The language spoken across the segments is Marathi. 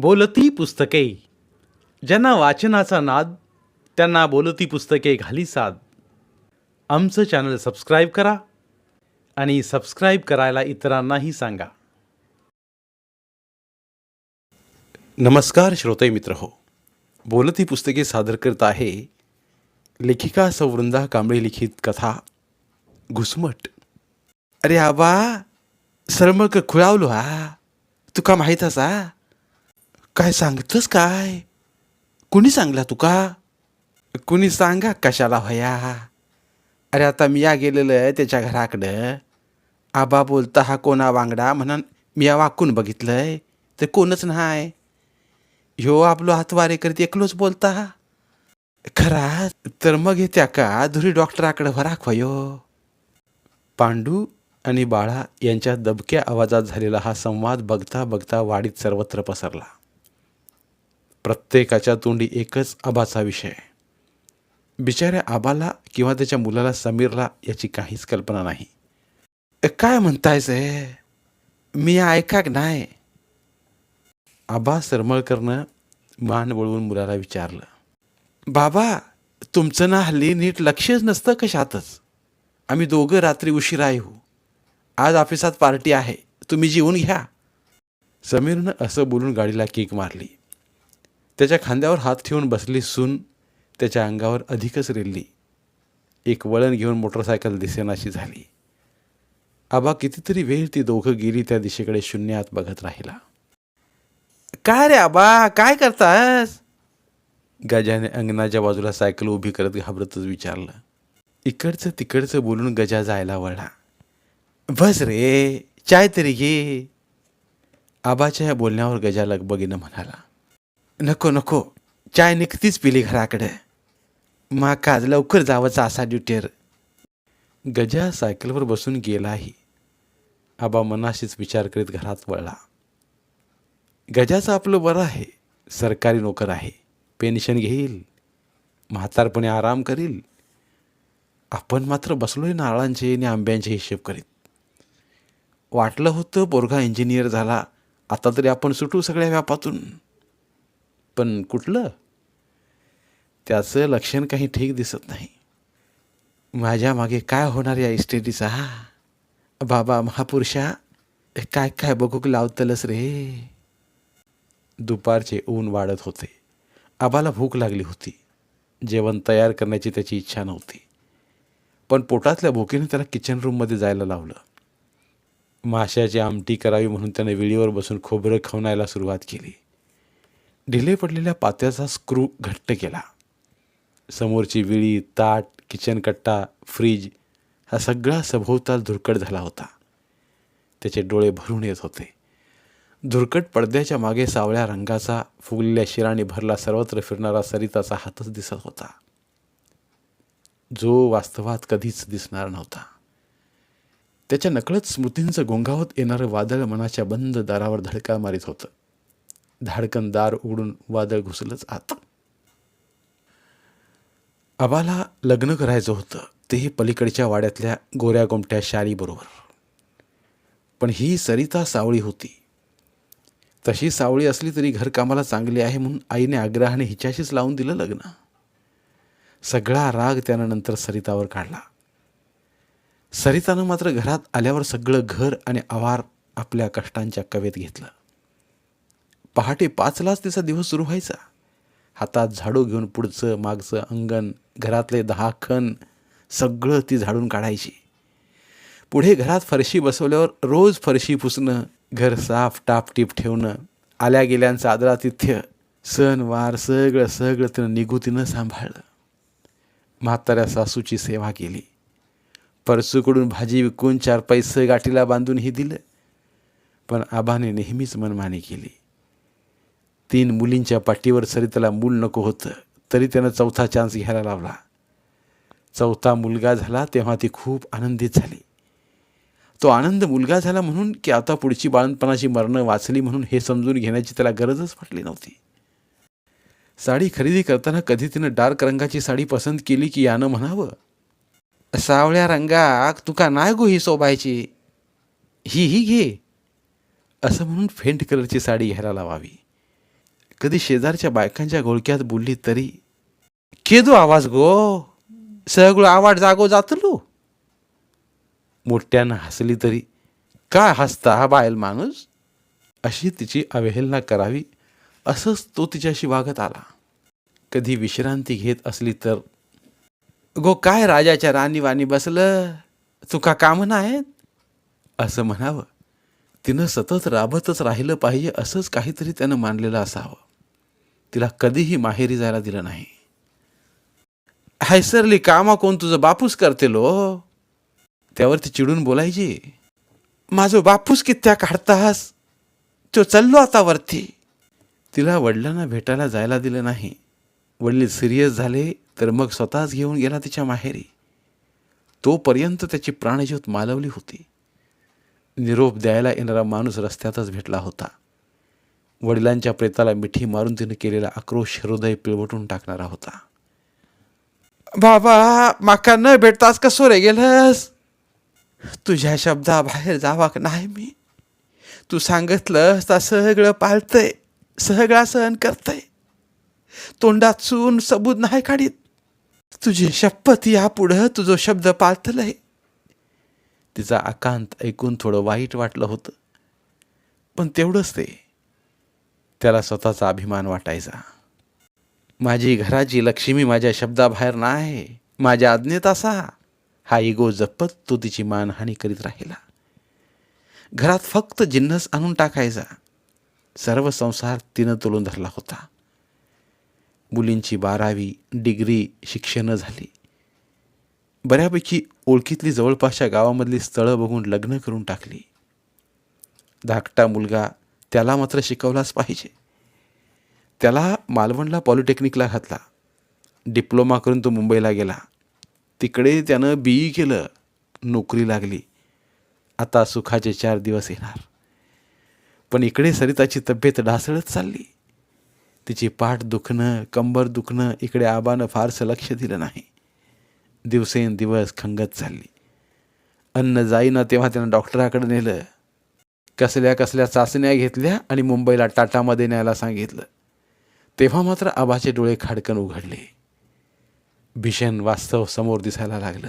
बोलती पुस्तके. ज्यांना वाचनाचा नाद त्यांना बोलती पुस्तके घाली साद. आमचं चॅनल सबस्क्राईब करा आणि सबस्क्राईब करायला इतरांनाही सांगा. नमस्कार श्रोते मित्र हो. बोलती पुस्तके सादर करत आहे लेखिका सवृंदा कांबळे लिखित कथा घुसमट. अरे आबा सरमळक खुळावलो हा. तुका माहीत असा? काय सांगतस काय? कुणी सांगला तुका? कुणी सांगा कशाला भया? अरे आता मी या गेलेलं त्याच्या घराकडं. आबा बोलता हा कोणा वांगडा म्हणून मी या वाकून बघितलंय. ते कोणच नाही. ह्यो आपलो हातवारे करीत एकलोच बोलता. खरा तर मग हे त्या का धुरी डॉक्टराकडे भराखवयो पांडू आणि बाळा यांच्या दबक्या आवाजात झालेला हा संवाद बघता बघता वाडीत सर्वत्र पसरला. प्रत्येकाच्या तोंडी एकच आबाचा विषय. बिचाऱ्या आबाला किंवा त्याच्या मुलाला समीरला याची काहीच कल्पना नाही. काय म्हणतायस हे? मी ऐकाक नाही? आबा सरमळकरनं मान वळवून मुलाला विचारलं. बाबा तुमचं ना हल्ली नीट लक्षच नसतं कशातच. आम्ही दोघं रात्री उशिरा येऊ. आज ऑफिसात पार्टी आहे. तुम्ही जेवून घ्या. समीरनं असं बोलून गाडीला किक मारली. त्याच्या खांद्यावर हात ठेवून बसली सून त्याच्या अंगावर अधिकच रेल्ली. एक वळण घेऊन मोटरसायकल दिसेनाशी झाली. आबा कितीतरी वेळ ती दोघं गेली त्या दिशेकडे शून्यात बघत राहिला. काय रे आबा? काय करतास? गजाने अंगणाच्या बाजूला सायकल उभी करत घाबरतच विचारलं. इकडचं तिकडचं बोलून गजा जायला वळला. बस रे चाय तरी घे. आबाच्या या बोलण्यावर गजा लगबगीनं म्हणाला. नको नको. चाय निघतीच पिली घराकडे. माका आज लवकर जावंचा असा ड्युटीवर गजा सायकलवर बसून गेलाही. आबा मनाशीच विचार करीत घरात वळला. गजाचं आपलं बरं आहे. सरकारी नोकर आहे. पेन्शन घेईल. म्हातारपणे आराम करील. आपण मात्र बसलोय नारळांचे आणि आंब्यांचे हिशेब करीत. वाटलं होतं पोरगा इंजिनियर झाला. आता तरी आपण सुटू सगळ्या व्यापातून. पण कुठलं? त्याचं लक्षण काही ठीक दिसत नाही. माझ्या मागे काय होणार या इस्टेटीचा बाबा महापुरुषा काय काय बघूक लावतलस रे? दुपारचे ऊन वाढत होते. आबाला भूक लागली होती. जेवण तयार करण्याची त्याची इच्छा नव्हती. पण पोटातल्या भुकेने त्याला किचन रूममध्ये जायला लावलं. माशाची आमटी करावी म्हणून त्याने विळीवर बसून खोबरं खवणायला सुरुवात केली. ढिले पडलेल्या पात्याचा स्क्रू घट्ट केला. समोरची विळी ताट किचन कट्टा फ्रीज हा सगळा सभोवताल धुरकट झाला होता. त्याचे डोळे भरून येत होते. धुरकट पडद्याच्या मागे सावळ्या रंगाचा फुगलेल्या शिराने भरला सर्वत्र फिरणारा सरिताचा हातच दिसत होता. जो वास्तवात कधीच दिसणार नव्हता. त्याच्या नकळत स्मृतींचं गोंगावत येणारं वादळ मनाच्या बंद दारावर धडका मारित होतं. धाडकन दार उघडून वादळ घुसलंच आत. आबाला लग्न करायचं होतं तेही पलीकडच्या वाड्यातल्या गोऱ्या गोमट्या शालीबरोबर पण ही सरिता सावळी होती. तशी सावळी असली तरी घरकामाला चांगली आहे म्हणून आईने आग्रहाने हिच्याशीच लावून दिलं लग्न. सगळा राग त्यानं नंतर सरितावर काढला. सरितानं मात्र घरात आल्यावर सगळं घर आणि आवार आपल्या कष्टांच्या कवेत घेतलं. पहाटे पाचलाच तिचा दिवस सुरू व्हायचा. हातात झाडू घेऊन पुढचं मागचं अंगण घरातले दहा खण सगळं ती झाडून काढायची. पुढे घरात फरशी बसवल्यावर रोज फरशी पुसणं घर साफ टापटीप ठेवणं आल्या गेल्यांचं आदरातिथ्य सण वार सगळं सगळं तिनं निगुतीनं सांभाळलं. म्हाताऱ्या सासूची सेवा केली. परसूकडून भाजी विकून चार पैसे गाठीला बांधूनही दिलं. पण आबाने नेहमीच मनमानी केली. तीन मुलींच्या पाठीवर सरिताला मूल नको होतं तरी त्यानं चौथा चान्स घ्यायला लावला. चौथा मुलगा झाला तेव्हा ती खूप आनंदित झाली. तो आनंद मुलगा झाला म्हणून की आता पुढची बाळणपणाची मरणं वाचली म्हणून हे समजून घेण्याची त्याला गरजच वाटली नव्हती. साडी खरेदी करताना कधी तिनं डार्क रंगाची साडी पसंत केली की यानं म्हणावं सावळ्या रंगाक तुका नाय गो ही सोबायची ही ही घे. असं म्हणून फेंट कलरची साडी घ्यायला लावावी. कधी शेजारच्या बायकांच्या घोळक्यात बोलली तरी केदू आवाज गो सगळं आवाज जागो जातलो. मोठ्यानं हसली तरी काय हसता हा बायल माणूस? अशी तिची अवहेलना करावी असंच तो तिच्याशी वागत आला. कधी विश्रांती घेत असली तर गो काय राजाच्या राणीवाणी बसलं? तुका काम नाहीत? असं म्हणावं. तिनं सतत राबतच राहिलं पाहिजे असंच काहीतरी त्यानं मानलेलं असावं. तिला कधीही माहेरी जायला दिलं नाही. हैसरली कामा कोण तुझं बापूस करते लो? त्यावर ती चिडून बोलायची. माझं बापूस कित्या काढतास? तो चाललो आता वरती. तिला वडिलांना भेटायला जायला दिलं नाही. वडील सिरियस झाले तर मग स्वतःच घेऊन गेला तिच्या माहेरी. तोपर्यंत त्याची प्राणज्योत मालवली होती. निरोप द्यायला येणारा माणूस रस्त्यातच भेटला होता. वडिलांच्या प्रेताला मिठी मारून तिने केलेला आक्रोश हृदय पिळवटून टाकणारा होता. बाबा माका न भेटताच कसो रे गेलस? तुझ्या शब्दाबाहेर जावा नाही मी. तू सांगितलंस ता सगळं पाळतंय सगळा सहन करतंय. तोंडात चून सबूत नाही काढीत. तुझी शपथ या पुढं तुझं शब्द पाळतलंय. तिचा आकांत ऐकून थोडं वाईट वाटलं होतं. पण तेवढंच ते त्याला स्वतःचा अभिमान वाटायचा. माझी घराची लक्ष्मी माझ्या शब्दाबाहेर नाही माझ्या आज्ञेत असा. हा इगो जपत तो तिची मानहानी करीत राहिला. घरात फक्त जिन्नस आणून टाकायचा. सर्व संसार तिनं तोलून धरला होता. मुलींची बारावी डिग्री शिक्षणं झाली. बऱ्यापैकी ओळखीतली जवळपासच्या गावामधली स्थळं बघून लग्न करून टाकली. धाकटा मुलगा त्याला मात्र शिकवलाच पाहिजे. त्याला मालवणला पॉलिटेक्निकला घातला. डिप्लोमा करून तो मुंबईला गेला. तिकडे त्यानं बी ई केलं. नोकरी लागली. आता सुखाचे चार दिवस येणार. पण इकडे सरिताची तब्येत ढासळत चालली. तिची पाठ दुखणं कंबर दुखणं इकडे आबानं फारसं लक्ष दिलं नाही. दिवसेंदिवस खंगत चालली. अन्न जाईना तेव्हा त्यानं डॉक्टराकडे नेलं. कसल्या कसल्या चाचण्या घेतल्या आणि मुंबईला टाटामध्ये न्यायला सांगितलं. तेव्हा मात्र आबाचे डोळे खाडकन उघडले. भीषण वास्तव समोर दिसायला लागलं.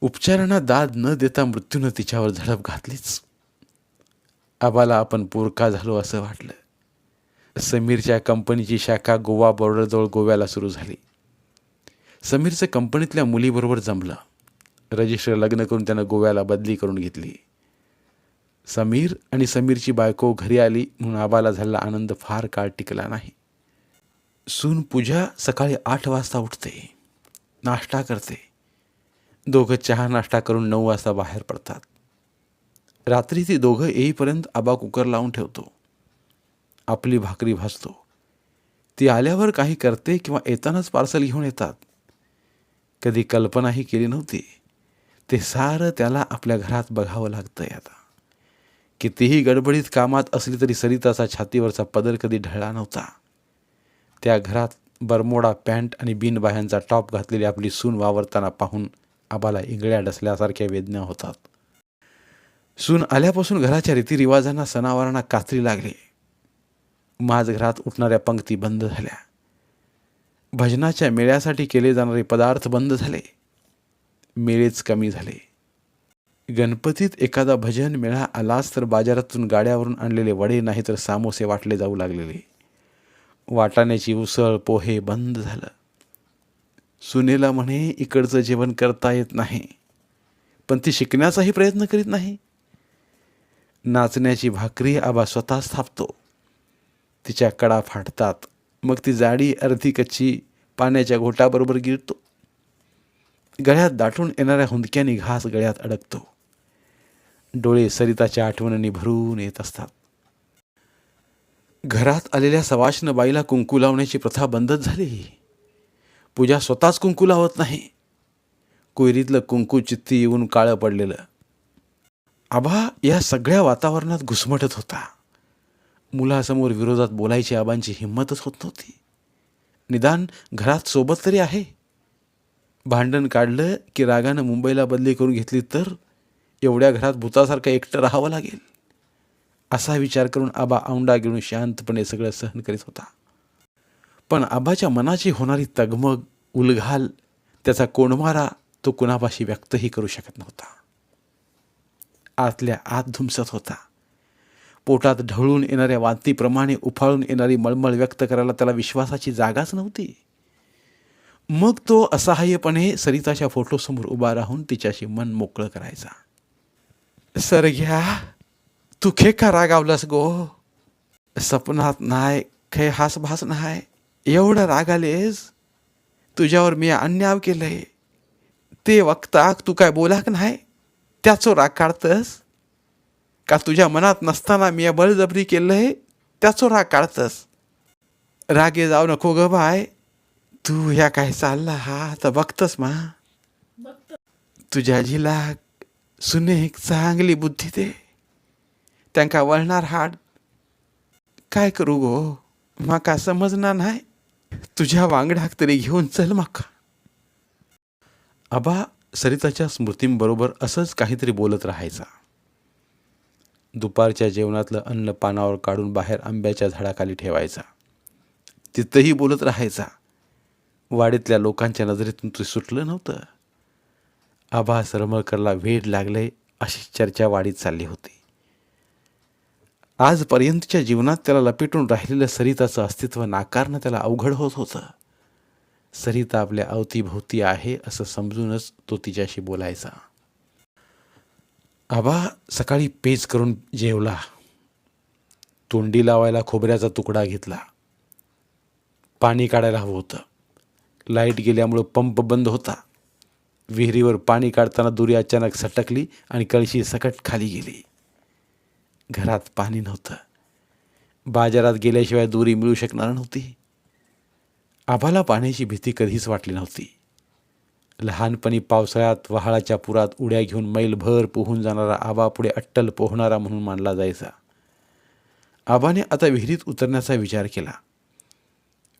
उपचारांना दाद न देता मृत्यूनं तिच्यावर झडप घातलीच. आबाला आपण पोरका झालो असं वाटलं. समीरच्या कंपनीची शाखा गोवा बॉर्डरजवळ गोव्याला सुरू झाली. समीरचं कंपनीतल्या मुलीबरोबर जमलं. रजिस्टर लग्न करून त्यानं गोव्याला बदली करून घेतली. समीर आणि समीरची बायको घरी आली म्हणून आबाला झालेला आनंद फार काळ टिकला नाही. सून पूजा सकाळी आठ वाजता उठते. नाश्ता करते. दोघं चहा नाश्ता करून नऊ वाजता बाहेर पडतात. रात्री ती दोघं येईपर्यंत आबा कुकर लावून ठेवतो. आपली भाकरी भाजतो. ती आल्यावर काही करते किंवा येतानाच पार्सल घेऊन येतात. कधी कल्पनाही केली नव्हती. ते सारं त्याला आपल्या घरात बघावं लागतंय आता. कितीही गडबडीत कामात असली तरी सरिताचा छातीवरचा पदर कधी ढळला नव्हता. त्या घरात बरमोडा पॅन्ट आणि बिनबाह्यांचा टॉप घातलेली आपली सून वावरताना पाहून आबाला इंगळ्या डसल्यासारख्या वेदना होतात. सून आल्यापासून घराच्या रीतिरिवाजांना सणावारांना कात्री लागली. माझ घरात उठणाऱ्या पंक्ती बंद झाल्या. भजनाच्या मेळ्यासाठी केले जाणारे पदार्थ बंद झाले. मेळेच कमी झाले. गणपतीत एखादा भजन मेळा आलाच तर बाजारातून गाड्यावरून आणलेले वडे नाही तर सामोसे वाटले जाऊ लागलेले. वाटाण्याची उसळ पोहे बंद झालं. सुनेला म्हणे इकडचं जेवण करता येत नाही. पण ती शिकण्याचाही प्रयत्न करीत नाही. नाचण्याची भाकरी आबा स्वतः स्थापतो. तिच्या कडा फाटतात. मग ती जाडी अर्धी कच्ची पाण्याच्या घोटाबरोबर गिरतो गळ्यात दाटून येणाऱ्या हुंदक्याने घास गळ्यात अडकतो. डोळे सरिताच्या आठवणींनी भरून येत असतात. घरात आलेल्या सवाष्ण बाईला कुंकू लावण्याची प्रथा बंदच झाली. पूजा स्वतःच कुंकू लावत नाही. कोयरीतलं कुंकू चित्ती येऊन काळं पडलेलं. आबा या सगळ्या वातावरणात घुसमटत होता. मुलासमोर विरोधात बोलायची आबांची हिंमतच होत नव्हती. निदान घरात सोबत तरी आहे. भांडण काढलं की रागानं मुंबईला बदली करून घेतली तर? एवढ्या घरात भूतासारखं एकटं राहावं लागेल? असा विचार करून आबा औंडा घेऊन शांतपणे सगळं सहन करीत होता. पण आबाच्या मनाची होणारी तगमग उलघाल त्याचा कोणमारा तो कुणापाशी व्यक्तही करू शकत नव्हता. आतल्या आत धुमसत होता. पोटात ढवळून येणाऱ्या वातीप्रमाणे उफाळून येणारी मळमळ व्यक्त करायला त्याला विश्वासाची जागाच नव्हती. मग तो असहाय्यपणे सरिताच्या फोटोसमोर उभा राहून तिच्याशी मन मोकळं करायचा. सर घ्या तू खे का रागावलास गो सपनात नाय खे हास भास नाय एवढं राग आलेस तुझ्यावर मी अन्याय केलंय ते वक्ताक तू काय बोलाक नाही त्याचो राग काढतस का तुझ्या मनात नसताना मी बळजबरी केलंय त्याचो राग काढतस रागे जाऊ नको ग बाय तू ह्या काय चालला हा तर बघतस मा तुझ्या झिला सुनेक चांगली बुद्धी दे. त्यांका वळणार हाड. काय करू गो? माका समजणार नाही. तुझ्या वांगडाक तरी घेऊन चल माका. आबा सरिताच्या स्मृतींबरोबर असंच काहीतरी बोलत राहायचा. दुपारच्या जेवणातलं अन्न पानावर काढून बाहेर आंब्याच्या झाडाखाली ठेवायचा. तिथंही बोलत राहायचा. वाडीतल्या लोकांच्या नजरेतून ते सुटलं नव्हतं. आबा सरमळकरला वेड लागले अशी चर्चा वाढीत चालली होती. आजपर्यंतच्या जीवनात त्याला लपेटून राहिलेलं सरिताचं अस्तित्व नाकारणं त्याला अवघड होत होतं. सरिता आपल्या अवतीभोवती आहे असं समजूनच तो तिच्याशी बोलायचा. आबा सकाळी पेज करून जेवला. तोंडी लावायला खोबऱ्याचा तुकडा घेतला. पाणी काढायला हवं होतं. लाइट गेल्यामुळं पंप बंद होता. विहिरीवर पाणी काढताना दुरी अचानक सटकली आणि कळशी सकट खाली गेली. घरात पाणी नव्हतं. बाजारात गेल्याशिवाय दुरी मिळू शकणार नव्हती. आभाला पाण्याची भीती कधीच वाटली नव्हती. लहानपणी पावसाळ्यात वहाळाच्या पुरात उड्या घेऊन मैलभर पोहून जाणारा आबा पुढे अट्टल पोहणारा म्हणून मानला जायचा. आबाने आता विहिरीत उतरण्याचा विचार केला.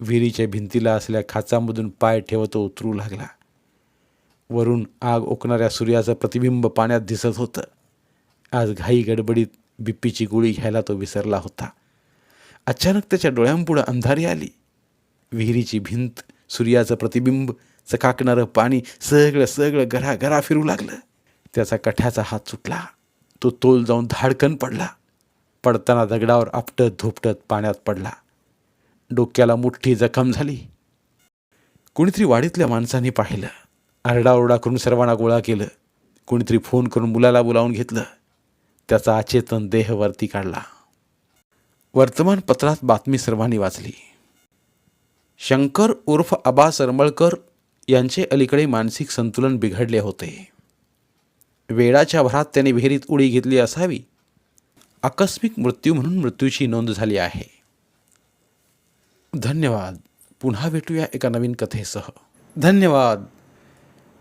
विहिरीच्या भिंतीला असल्या खाचामधून पाय ठेवत तो उतरू लागला. वरून आग ओकणाऱ्या सूर्याचं प्रतिबिंब पाण्यात दिसत होतं. आज घाई गडबडीत बिप्पीची गोळी घ्यायला तो विसरला होता. अचानक त्याच्या डोळ्यांपुढं अंधारी आली. विहिरीची भिंत सूर्याचं प्रतिबिंब चकाकणारं पाणी सगळं सगळं घरा घरा फिरू लागलं. त्याचा कठ्याचा हात सुटला. तो तोल जाऊन धाडकन पडला. पडताना दगडावर आपटत धोपटत पाण्यात पडला. डोक्याला मोठी जखम झाली. कोणीतरी वाडीतल्या माणसांनी पाहिलं. आरडाओरडा करून सर्वांना गोळा केलं. कोणीतरी फोन करून मुलाला बोलावून घेतलं. त्याचा अचेतन देह वरती काढला. वर्तमानपत्रात बातमी सर्वांनी वाचली. शंकर उर्फ आबा सरमळकर यांचे अलीकडे मानसिक संतुलन बिघडले होते. वेळाच्या भरात त्याने विहिरीत उडी घेतली असावी. आकस्मिक मृत्यू म्हणून मृत्यूची नोंद झाली आहे. धन्यवाद. पुन्हा भेटूया एका नवीन कथेसह. धन्यवाद.